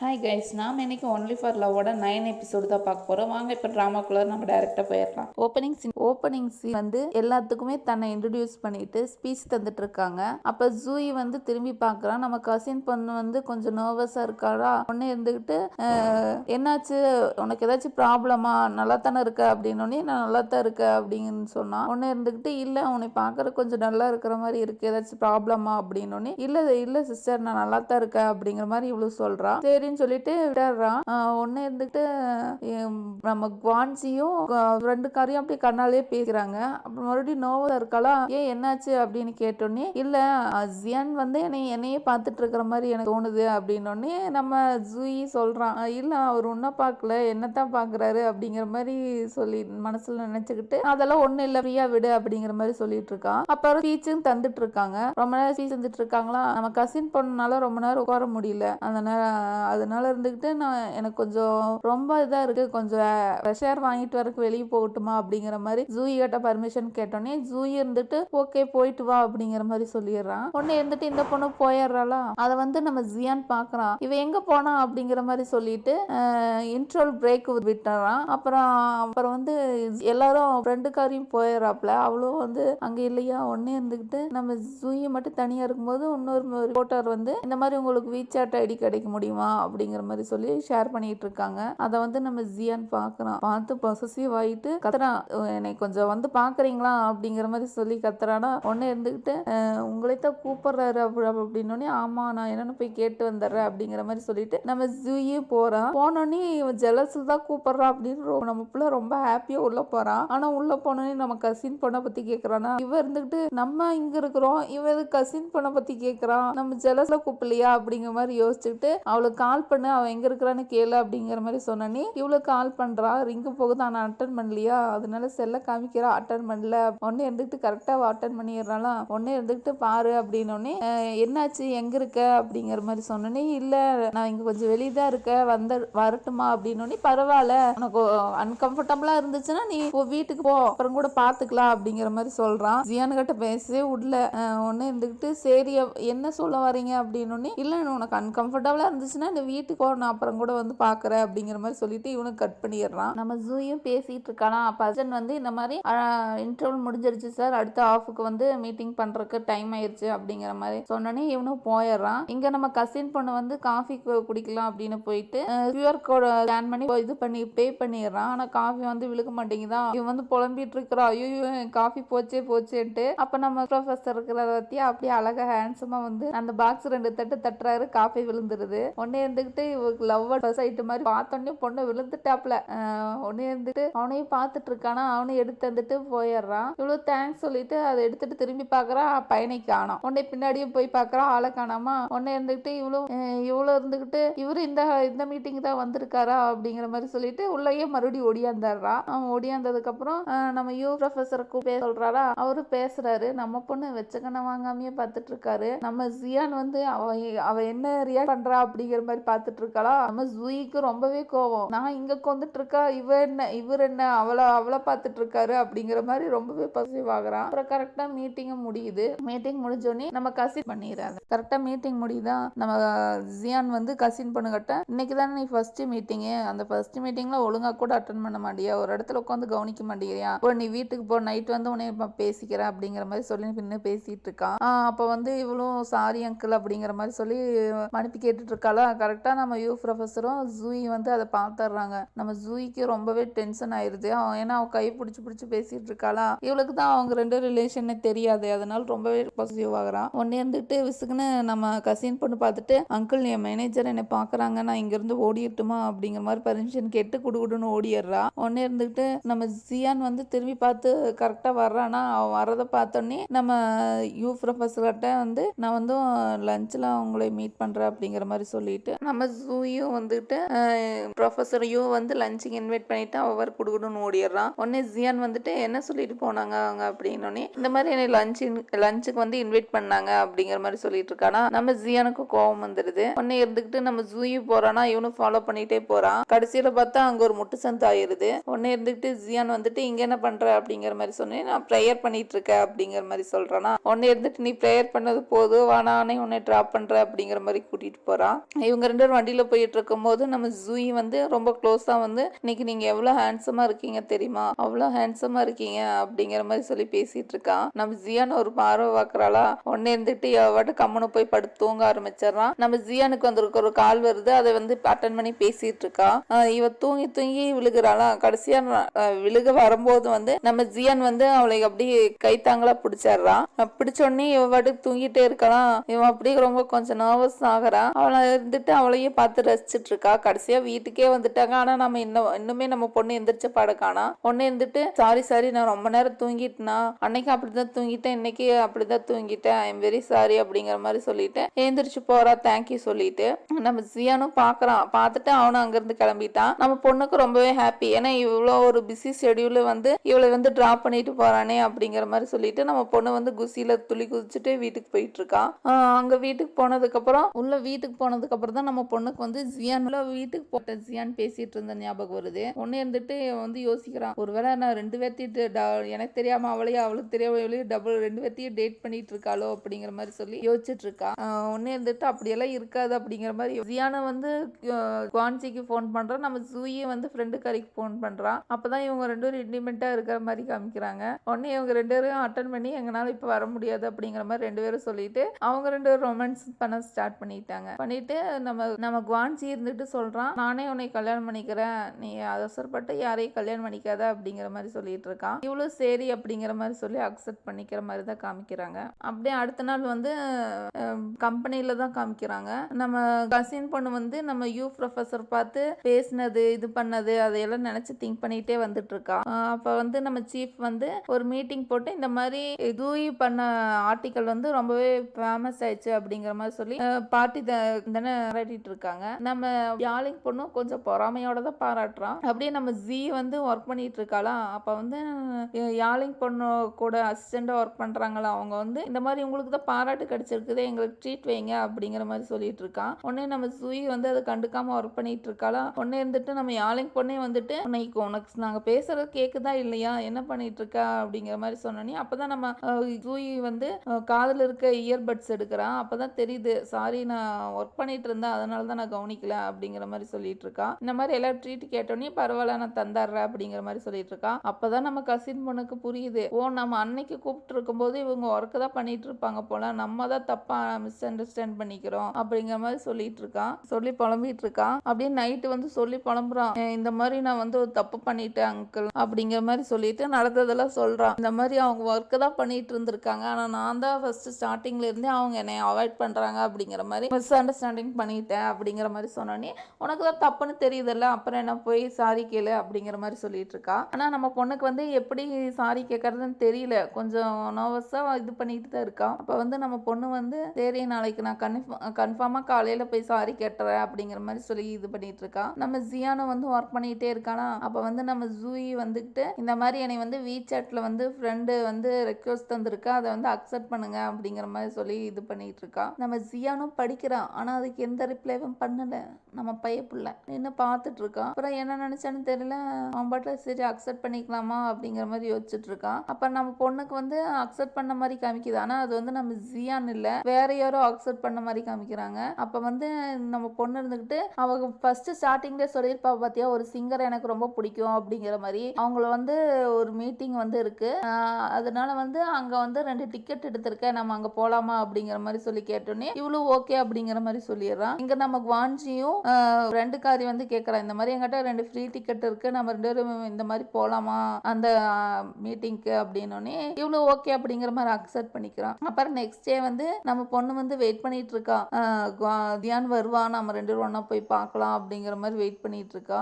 Hi guys நாம் இன்னைக்கு only for லவ்வோட நைன் எபிசோடு தான் பார்க்க போகிறோம் வாங்க இப்போ ட்ராமாக்குள்ளே நம்ம டேரெக்டாக போயிடலாம். ஓப்பனிங் சீன் ஓப்பனிங் சீன் வந்து எல்லாத்துக்குமே தன்னை இன்ட்ரடியூஸ் பண்ணிட்டு ஸ்பீச் தந்துட்டு இருக்காங்க. அப்போ ஜூயி வந்து திரும்பி பார்க்குறான். நம்ம கசின் பொண்ணு வந்து கொஞ்சம் நர்வஸாக இருக்காளா? ஒன்று இருந்துக்கிட்டு என்னாச்சு? உனக்கு ஏதாச்சும் ப்ராப்ளமா நல்லா தானே இருக்க? அப்படின்னோடனே நான் நல்லா தான் இருக்க அப்படின்னு சொன்னான். ஒன்று இருந்துக்கிட்டு இல்லை உன்னை பார்க்குற கொஞ்சம் நல்லா இருக்கிற மாதிரி இருக்கு. ஏதாச்சும் ப்ராப்ளமா அப்படின்னோடனே இல்லை இல்லை சிஸ்டர் நான் நல்லா தான் இருக்கேன் அப்படிங்கிற மாதிரி இவ்வளோ சொல்கிறான் சரி அப்படின்னு சொல்லிட்டு விட்டுறான் ஒன்று இருந்துட்டு நம்ம குவான்சியும் ரெண்டு காரையும் அப்படியே கண்ணாலே பேசுறாங்க. அப்புறம் மறுபடியும் நோவா இருக்காளா ஏன் என்னாச்சு? அப்படின்னு கேட்டோன்னே இல்லை ஜியான் வந்து என்னை என்னையே பார்த்துட்டு இருக்கிற மாதிரி எனக்கு தோணுது. அப்படின்னோடனே நம்ம ஜூயி சொல்றான் இல்ல அவர் உன்ன பார்க்கல என்னத்தான் பாக்குறாரு அப்படிங்கிற மாதிரி சொல்லி மனசுல நினைச்சுக்கிட்டு அதெல்லாம் ஒண்ணு இல்ல ஃப்ரீயா விடு அப்படிங்கிற மாதிரி சொல்லிட்டு இருக்கான். அப்புறம் ஸ்பீச்சும் தந்துட்டு இருக்காங்க. ரொம்ப நேரம் ஸ்பீச் தந்துட்டு இருக்காங்களா? நம்ம கசின் பொண்ணுனால ரொம்ப நேரம் உட்கார முடியல. அந்த நேரம் அதனால இருந்துக்கிட்டு நான் எனக்கு கொஞ்சம் ரொம்ப இதாக இருக்கு. கொஞ்சம் ப்ரெஷர் வாங்கிட்டு வரக்கு வெளியே போகட்டுமா அப்படிங்கிற மாதிரி ஜூயி கிட்ட பர்மிஷன் கேட்டோன்னே ஜூயி இருந்துட்டு ஓகே போயிட்டு வா அப்படிங்கிற மாதிரி சொல்லிடுறான். பொண்ணு இருந்துட்டு இந்த பொண்ணு போயிடுறாளா? அதை வந்து நம்ம ஜியான் பார்க்கறான் இவ எங்க போனா? அப்படிங்கிற மாதிரி சொல்லிட்டு இன்ட்ரோல் பிரேக் விட்டுறான். அப்புறம் அப்புறம் வந்து எல்லாரும் ஃப்ரெண்டுக்காரையும் போயிடுறாப்ல. அவளும் வந்து அங்க இல்லையா? ஒன்னே இருந்துக்கிட்டு நம்ம ஜூயி மட்டும் தனியா இருக்கும்போது இன்னொரு ரிப்போர்ட்டர் வந்து இந்த மாதிரி உங்களுக்கு வீச்சாட் ஐடி கிடைக்க முடியுமா? அப்படிங்கிற மாதிரி சொல்லி ஷேர் பண்ணிட்டு இருக்காங்க. அதை வந்து நம்ம ஜியான் பார்க்கறான் பார்த்து பொசசிவ் ஆயிட்டு கத்துறான். என்னை கொஞ்சம் வந்து பாக்குறீங்களா? அப்படிங்கிற மாதிரி சொல்லி கத்துறானா. ஒன்னு இருந்துகிட்டு உங்களை தான் கூப்பிடுறாரு. அப்படி அப்படின்னோடனே ஆமா நான் என்னன்னு போய் கேட்டு வந்துடுறேன். அப்படிங்கிற மாதிரி சொல்லிட்டு நம்ம ஜூயே போறான். போனோடனே இவன் ஜெலஸில் தான் கூப்பிடுறா அப்படின்னு நம்ம பிள்ளை ரொம்ப ஹாப்பியா உள்ள போறான். ஆனா உள்ள போனோடனே நம்ம கசின் பொண்ணை பத்தி கேக்குறானா? இவ இருந்துகிட்டு நம்ம இங்க இருக்கிறோம். இவ கசின் பொண்ணை பத்தி கேட்கறான் நம்ம ஜெலஸ்ல கூப்பிடலையா? அப்படிங்கிற மாதிரி யோசிச்சுக்கிட்டு அவளுக்கு கால் கால் பண்ணு அவன் எங்கே இருக்கிறான்னு கேளு அப்படிங்கிற மாதிரி சொன்னனே இவ்வளோ கால் பண்ணுறான் ரிங்கு போகுது? ஆனால் அட்டன் பண்ணலையா? அதனால செல்ல காமிக்கிறா அட்டன் பண்ணல. ஒன்னே இருந்துக்கிட்டு கரெக்டாக அட்டன் பண்ணிடுறாலாம் ஒன்னே இருந்துக்கிட்டு பாரு அப்படின்னோடனே என்னாச்சு? எங்க இருக்க? அப்படிங்கிற மாதிரி சொன்னோன்னே இல்லை நான் இங்கே கொஞ்சம் வெளியே தான் இருக்க. வந்த வரட்டுமா? அப்படின்னோடனே பரவாயில்ல. உனக்கு அன்கம்ஃபர்டபுளாக இருந்துச்சுன்னா நீ உன் வீட்டுக்கு போ. அப்புறம் கூட பார்த்துக்கலாம் அப்படிங்கிற மாதிரி சொல்கிறான் ஜியானு கிட்ட பேசவே விடல. ஒன்னே இருந்துக்கிட்டு சரி என்ன சொல்ல வரீங்க அப்படின்னோடனே இல்லை உனக்கு அன்கம்ஃபர்டபுளாக இருந்துச்சுன்னா இந்த வீட்டுக்கு வரணும் அப்புறம் கூட வந்து பார்க்குற அப்படிங்கிற மாதிரி சொல்லிட்டு இவனுக்கு கட் பண்ணிடுறான். நம்ம ஜூயும் பேசிட்டு இருக்கானா? பசன் வந்து இந்த மாதிரி இன்டர்வல் முடிஞ்சிருச்சு சார் அடுத்த ஆஃபுக்கு வந்து மீட்டிங் பண்றதுக்கு டைம் ஆயிருச்சு அப்படிங்கிற மாதிரி சொன்னோன்னே இவனும் போயிடுறான். இங்க நம்ம கசின் பொண்ணு வந்து காஃபி குடிக்கலாம் அப்படின்னு போயிட்டு கியூஆர் கோடை ஸ்கேன் பண்ணி இது பண்ணி பே பண்ணிடுறான். ஆனா காஃபி வந்து விழுக மாட்டேங்குதா? இவன் வந்து புலம்பிட்டு இருக்கிறா. ஐயோ காஃபி போச்சே போச்சேன்ட்டு. அப்ப நம்ம ப்ரொஃபஸர் இருக்கிறத பத்தியா? அப்படியே அழகா ஹேண்ட்ஸமா வந்து அந்த பாக்ஸ் ரெண்டு தட்டு தட்டுறாரு. காஃபி விழுந்துருது. உடனே இருந்துகிட்டு இவங்க லவ் பஸ் ஆயிட்டு மாதிரி பார்த்தோன்னே பொண்ணு விழுந்துட்டாப்ல. உடனே இருந்துட்டு அவனையும் பார்த்துட்டு இருக்கானா? அவனையும் எடுத்து வந்துட்டு போயிடுறான். இவ்வளவு தேங்க்ஸ் சொல்லிட்டு அதை எடுத்துட்டு திரும்பி பார்க்குறான் பையனை காணோம். உடனே பின்னாடியும் போய் பார்க்குறான் ஆளை காணாமா? உடனே இருந்துக்கிட்டு இவ்வளோ இவ்வளோ இருந்துக்கிட்டு இருந்துகிட்டு இவரு இந்த இந்த மீட்டிங் தான் வந்திருக்காரா அப்படிங்கிற மாதிரி சொல்லிட்டு உள்ளேயே மறுபடியும் ஒடியாந்துடுறான் அவன் ஒடியாந்ததுக்கப்புறம் நம்ம யூ ப்ரொஃபஸருக்கு பேச சொல்றாரா? அவரு பேசுறாரு. நம்ம பொண்ணு வெச்சக்கண்ண வாங்காமையே பார்த்துட்டு இருக்காரு. நம்ம ஜியான் வந்து அவ அவ என்ன ரியாக்ட் பண்றா அப்படிங்கிற மாதிரி பார்த்துட்டு இருக்காளா நம்ம ஜூயிக்கு ரொம்பவே கோவம். நான் இங்க கொண்டுட்டு இருக்கா இவ என்ன இவர் என்ன அவளை அவளை பார்த்துட்டு இருக்காரு அப்படிங்கிற மாதிரி ரொம்பவே பசிவ் ஆகுறான். அப்புறம் கரெக்டா மீட்டிங்கும் முடியுது. மீட்டிங் முடிஞ்சோடனே நம்ம கசின் பண்ணிடுறாங்க. கரெக்டா மீட்டிங் முடியுதா? நம்ம ஜியான் வந்து கசின் பண்ணுகட்ட இன்னைக்கு தானே நீ ஃபர்ஸ்ட் மீட்டிங்கு அந்த ஃபர்ஸ்ட் மீட்டிங்ல ஒழுங்கா கூட அட்டன் பண்ண மாட்டியா? ஒரு இடத்துல உட்காந்து கவனிக்க மாட்டேங்கிறியா? இப்போ நீ வீட்டுக்கு போ நைட் வந்து உன்னை பேசிக்கிறேன் அப்படிங்கிற மாதிரி சொல்லி பின்ன பேசிட்டு இருக்கான் அப்போ வந்து இவளும் சாரி அங்கிள் அப்படிங்கிற மாதிரி சொல்லி மனுப்பி கேட்டுட்டு இருக்காளா கரெக்டாக நம்ம யூ ப்ரொஃபஸரும் ஜூயி வந்து அதை பார்த்துட்றாங்க. நம்ம ஜூயிக்கு ரொம்பவே டென்ஷன் ஆயிடுது அவன் ஏன்னா அவன் கை பிடிச்சி பிடிச்சி பேசிட்டு இருக்காளா? இவளுக்கு தான் அவங்க ரெண்டு ரிலேஷனே தெரியாது. அதனால ரொம்பவே பாசிட்டிவ் ஆகுறான் ஒன்னே இருந்துட்டு விசுக்குன்னு நம்ம கசின் பொண்ணு பார்த்துட்டு அங்கிள் என் மேனேஜர் என்னை பார்க்குறாங்க. நான் இங்கேருந்து ஓடிட்டுமா அப்படிங்கிற மாதிரி பர்மிஷன் கேட்டு குடுகுடுன்னு ஓடிடுறா. ஒன்னே இருந்துட்டு நம்ம ஜியான் வந்து திரும்பி பார்த்து கரெக்டாக வர்றானா? அவன் வரதை பார்த்தோன்னே நம்ம யூ ப்ரொஃபஸர்கிட்ட வந்து நான் வந்து லஞ்சில் அவங்களே மீட் பண்ணுறேன் அப்படிங்கிற மாதிரி சொல்லிட்டு நம்ம ஜூயும் வந்துட்டு ப்ரொஃபஸரையும் வந்து லஞ்சுக்கு இன்வைட் பண்ணிட்டு அவர் கொடுக்கணும்னு ஓடிடுறான். உடனே ஜியான் வந்துட்டு என்ன சொல்லிட்டு போனாங்க அவங்க? அப்படின்னோடனே இந்த மாதிரி என்னை லஞ்ச் லஞ்சுக்கு வந்து இன்வைட் பண்ணாங்க அப்படிங்கிற மாதிரி சொல்லிட்டு இருக்கானா. நம்ம ஜியானுக்கு கோவம் வந்துடுது உடனே இருந்துகிட்டு நம்ம ஜூயி போறானா இவனும் ஃபாலோ பண்ணிட்டே போறான். கடைசியில பார்த்தா அங்க ஒரு முட்டு சந்து ஆயிருது உடனே இருந்துகிட்டு ஜியான் வந்துட்டு இங்க என்ன பண்ற? அப்படிங்கிற மாதிரி சொன்னேன் நான் ப்ரேயர் பண்ணிட்டு இருக்கேன் அப்படிங்கிற மாதிரி சொல்றானா. உடனே இருந்துட்டு நீ ப்ரேயர் பண்ணது போதும். வானானே உன்னை ட்ராப் பண்ற அப்படிங்கிற மாதிரி கூட்டிட்டு போறான். இவங்க ரெண்டு பேரும் வண்டியில் போயிட்டு இருக்கும்போது நம்ம ஜூயி வந்து ரொம்ப க்ளோஸா வந்து இன்னைக்கு நீங்க எவ்வளவு ஹேண்ட்ஸமா இருக்கீங்க தெரியுமா? அவ்வளவு ஹேண்ட்ஸமா இருக்கீங்க அப்படிங்கிற மாதிரி சொல்லி பேசிட்டு இருக்கான். நம்ம ஜியான்னு ஒரு பார்வை பார்க்குறாளா? உடனே இருந்துட்டு எவாட்டு கம்மனு போய் படுத்து தூங்க ஆரம்பிச்சிடறான். நம்ம ஜியானுக்கு வந்திருக்க ஒரு கால் வருது அதை வந்து அட்டன் பண்ணி பேசிட்டு இருக்கா. இவ தூங்கி தூங்கி விழுகிறாளா? கடைசியா விழுக வரும்போது வந்து நம்ம ஜியான் வந்து அவளை அப்படியே கைத்தாங்களா பிடிச்சிடுறான். பிடிச்சோடனே பிடிச்ச உடனே இவ பாட்டுக்கு தூங்கிட்டே இருக்கலாம். இவன் அப்படியே ரொம்ப கொஞ்சம் நர்வஸ் ஆகிறான். அவளை இருந்துட்டு அவளையே பார்த்து ரசிச்சுட்டு இருக்கா கடைசியா வீட்டுக்கே வந்துட்டாங்க. ஆனா நம்ம இன்னும் இன்னுமே நம்ம பொண்ணு எந்திரிச்ச பாட காணா பொண்ணு இருந்துட்டு சாரி சாரி நான் ரொம்ப நேரம் தூங்கிட்டேனா? அன்னைக்கு அப்படிதான் தூங்கிட்டேன். இன்னைக்கு அப்படிதான் தூங்கிட்டேன். ஐ எம் வெரி சாரி அப்படிங்கிற மாதிரி சொல்லிட்டு எழுந்திரிச்சு போறா தேங்க்யூ சொல்லிட்டு நம்ம ஜியானும் பாக்குறான். பார்த்துட்டு அவனும் அங்கிருந்து கிளம்பிட்டான். நம்ம பொண்ணுக்கு ரொம்பவே ஹாப்பி ஏன்னா இவ்வளோ ஒரு பிஸி ஷெடியூல வந்து இவளை வந்து டிராப் பண்ணிட்டு போறானே அப்படிங்கிற மாதிரி சொல்லிட்டு நம்ம பொண்ணு வந்து குசியில துளி குதிச்சுட்டு வீட்டுக்கு போயிட்டு இருக்கான் அங்க வீட்டுக்கு போனதுக்கு அப்புறம் உள்ள வீட்டுக்கு போனதுக்கு அப்புறம் தான் நம்ம பொண்ணுக்கு வந்து ஜியான் வீட்டுக்கு போட்ட ஜியான் பேசிட்டு இருந்த ஞாபகம் வருது. ஒன்னு இருந்துட்டு வந்து யோசிக்கிறான். ஒருவேளை நான் ரெண்டு பேர்த்தையும் எனக்கு தெரியாம அவளையும் அவளுக்கு தெரியாம இவளையும் டபுள் ரெண்டு பேர்த்தையும் டேட் பண்ணிட்டு இருக்காளோ அப்படிங்கிற மாதிரி சொல்லி யோசிச்சுட்டு இருக்கா ஆஹ் இருந்துட்டு அப்படியெல்லாம் இருக்காது அப்படிங்கிற மாதிரி ஜியானை வந்து குவான்சிக்கு ஃபோன் பண்ணுறான் நம்ம ஜூயே வந்து ஃப்ரெண்டு கறிக்கு ஃபோன் பண்றான். அப்பதான் இவங்க ரெண்டு பேரும் இன்டிமெண்டா இருக்கிற மாதிரி காமிக்கிறாங்க. உடனே இவங்க ரெண்டு பேரும் அட்டன் பண்ணி எங்களால் இப்ப வர முடியாது அப்படிங்கிற மாதிரி ரெண்டு பேரும் சொல்லிட்டு அவங்க ரெண்டு பேரும் ரொமான்ஸ் பண்ண ஸ்டார்ட் பண்ணிட்டாங்க. பண்ணிட்டு நம்ம நம்ம நம்ம குவான்சி இருந்துட்டு சொல்றான் நானே உன்னை கல்யாணம் பண்ணிக்கிறேன். நீ அவசரப்பட்டு யாரையும் கல்யாணம் பண்ணிக்காத அப்படிங்கிற மாதிரி சொல்லிட்டு இருக்கான் இவ்வளவு சரி அப்படிங்கிற மாதிரி சொல்லி அக்செப்ட் பண்ணிக்கிற மாதிரி தான் காமிக்கிறாங்க. அப்படியே அடுத்த நாள் வந்து கம்பெனியில தான் காமிக்கிறாங்க. நம்ம கசின் பொண்ணு வந்து நம்ம யூ ப்ரொஃபஸர் பார்த்து பேசினது இது பண்ணது அதையெல்லாம் நினைச்சு திங்க் பண்ணிட்டே வந்துட்டு இருக்கா அப்போ அப்ப வந்து நம்ம சீஃப் வந்து ஒரு மீட்டிங் போட்டு இந்த மாதிரி தூயி பண்ண ஆர்டிக்கல் வந்து ரொம்பவே ஃபேமஸ் ஆயிடுச்சு அப்படிங்கிற மாதிரி சொல்லி பார்ட்டி தானே பாராட்டிட்டு இருக்காங்க நம்ம யாழிங் பொண்ணும் கொஞ்சம் பொறாமையோட தான் பாராட்டுறான் அப்படியே நம்ம ஜி வந்து ஒர்க் பண்ணிட்டு இருக்காளா அப்ப வந்து யாழிங் பொண்ணு கூட அசிஸ்டண்டா ஒர்க் பண்றாங்களா? அவங்க வந்து இந்த மாதிரி உங்களுக்கு தான் பாராட்டு கிடைச்சிருக்குது எங்களுக்கு ட்ரீட் வைங்க அப்படிங்கிற மாதிரி சொல்லிட்டு இருக்கான் உடனே நம்ம சுயி வந்து அதை கண்டுக்காம ஒர்க் பண்ணிட்டு இருக்காளா உடனே இருந்துட்டு நம்ம யாழிங் பொண்ணே வந்துட்டு உனக்கு உனக்கு நாங்க பேசுறது கேக்குதா இல்லையா? என்ன பண்ணிட்டு இருக்கா அப்படிங்கிற மாதிரி சொன்னோன்னே அப்பதான் நம்ம சூயி வந்து காதில் இருக்க இயர்பட்ஸ் எடுக்கிறான் அப்பதான் தெரியுது சாரி நான் ஒர்க் பண்ணிட்டு இருந்தேன் அதனால தான் நான் கவனிக்கல அப்படிங்கிற மாதிரி சொல்லிட்டு இருக்கா. இந்த மாதிரி எல்லாம் ட்ரீட் கேட்டோன்னே பரவாயில்ல நான் தந்துடுறேன் அப்படிங்கிற மாதிரி சொல்லிட்டு இருக்கா. அப்பதான் நம்ம கசின் பொண்ணுக்கு புரியுது. ஓ நம்ம அன்னைக்கு கூப்பிட்டு இருக்கும்போது இவங்க ஒர்க்கு தான் பண்ணிட்டு இருப்பாங்க போல. நம்ம தான் தப்பா மிஸ் அண்டர்ஸ்டாண்ட் பண்ணிக்கிறோம் அப்படிங்கிற மாதிரி சொல்லிட்டு இருக்கான் சொல்லி புலம்பிட்டு இருக்கான் அப்படியே நைட்டு வந்து சொல்லி புலம்புறான். இந்த மாதிரி நான் வந்து ஒரு தப்பு பண்ணிட்டேன் அங்கிள் அப்படிங்கிற மாதிரி சொல்லிட்டு நடந்ததெல்லாம் சொல்றான். இந்த மாதிரி அவங்க ஒர்க்கு தான் பண்ணிட்டு இருந்திருக்காங்க. ஆனா நான் தான் ஃபர்ஸ்ட் ஸ்டார்டிங்ல இருந்தே அவங்க என்னை அவாய்ட் பண்றாங்க அப்படிங்கிற மாதிரி மிஸ் அண்டர்ஸ்டாண்டிங் பண்ணிட்டேன் அப்படிங்கிற மாதிரி சொன்னோன்னே உனக்கு தான் தப்புன்னு தெரியுதுல்ல அப்புறம் என்ன போய் சாரி கேளு? அப்படிங்கிற மாதிரி சொல்லிட்டு இருக்கா. ஆனால் நம்ம பொண்ணுக்கு வந்து எப்படி சாரி கேட்கறதுன்னு தெரியல. கொஞ்சம் நர்வஸாக இது பண்ணிட்டு தான் இருக்கா. அப்போ வந்து நம்ம பொண்ணு வந்து சரி நாளைக்கு நான் கன்ஃபார்ம் கன்ஃபார்மாக காலையில் போய் சாரி கேட்டுறேன் அப்படிங்கிற மாதிரி சொல்லி இது பண்ணிட்டு இருக்கா. நம்ம ஜியானும் வந்து ஒர்க் பண்ணிக்கிட்டே இருக்கானா? அப்போ வந்து நம்ம ஜூயி வந்துட்டு இந்த மாதிரி என்னை வந்து வீசாட்ல வந்து ஃப்ரெண்டு வந்து ரெக்வஸ்ட் தந்திருக்கா. அதை வந்து அக்செப்ட் பண்ணுங்க அப்படிங்கிற மாதிரி சொல்லி இது பண்ணிட்டு இருக்கா. நம்ம ஜியானும் படிக்கிறான் ஆனால் அதுக்கு எந்த ரிப்ளைவும் பண்ணல. நம்ம பைய புள்ள. நின்று பார்த்துட்டு இருக்கான் அப்புறம் என்ன நினைச்சான்னு தெரியல. அவன் பாட்டில் சரி அக்செப்ட் பண்ணிக்கலாமா அப்படிங்கிற மாதிரி யோசிச்சுட்டு இருக்கான் அப்ப நம்ம பொண்ணுக்கு வந்து அக்செப்ட் பண்ண மாதிரி காமிக்குது. ஆனா அது வந்து நம்ம ஜியான் இல்ல. வேற யாரோ அக்செப்ட் பண்ண மாதிரி காமிக்கிறாங்க. அப்ப வந்து நம்ம பொண்ணு இருந்துகிட்டு அவங்க ஃபர்ஸ்ட் ஸ்டார்டிங்ல சொல்லியிருப்பா பாத்தியா ஒரு சிங்கர் எனக்கு ரொம்ப பிடிக்கும் அப்படிங்கிற மாதிரி. அவங்கள வந்து ஒரு மீட்டிங் வந்து இருக்கு. அதனால வந்து அங்க வந்து ரெண்டு டிக்கெட் எடுத்திருக்கேன். நம்ம அங்க போலாமா அப்படிங்கிற மாதிரி சொல்லி கேட்டோன்னே இவ்வளவு ஓகே அப்படிங்கிற மாதிரி சொல்லிடுறான். இங்க நம்ம குவான்ஜியும் ரெண்டு காரி வந்து கேட்கறா இந்த மாதிரி எங்கிட்ட ரெண்டு ஃப்ரீ டிக்கெட் இருக்கு. நம்ம ரெண்டு பேரும் இந்த மாதிரி போலாமா? அந்த மீட்டிங்க்கு அப்படின்னோடனே இவ்வளவு ஓகே அப்படிங்கிற மாதிரி அக்செப்ட் பண்ணிக்கிறான். அப்புறம் நெக்ஸ்ட் டே வந்து நம்ம பொண்ணு வந்து வெயிட் பண்ணிட்டு இருக்கா குவா- தியான் வருவா. நம்ம ரெண்டு பேரும் ஒன்னா போய் பார்க்கலாம் அப்படிங்கிற மாதிரி வெயிட் பண்ணிட்டு இருக்கா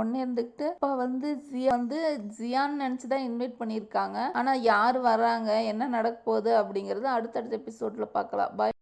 ஒன்னு இருந்துக்கிட்டு இப்போ வந்து ஜியா வந்து ஜியான் நினைச்சுதான் இன்வைட் பண்ணியிருக்காங்க. ஆனா யார் வராங்க என்ன நடக்க போகுது அப்படிங்கறது அடுத்தடுத்த எபிசோட்ல பார்க்கலாம். பாய்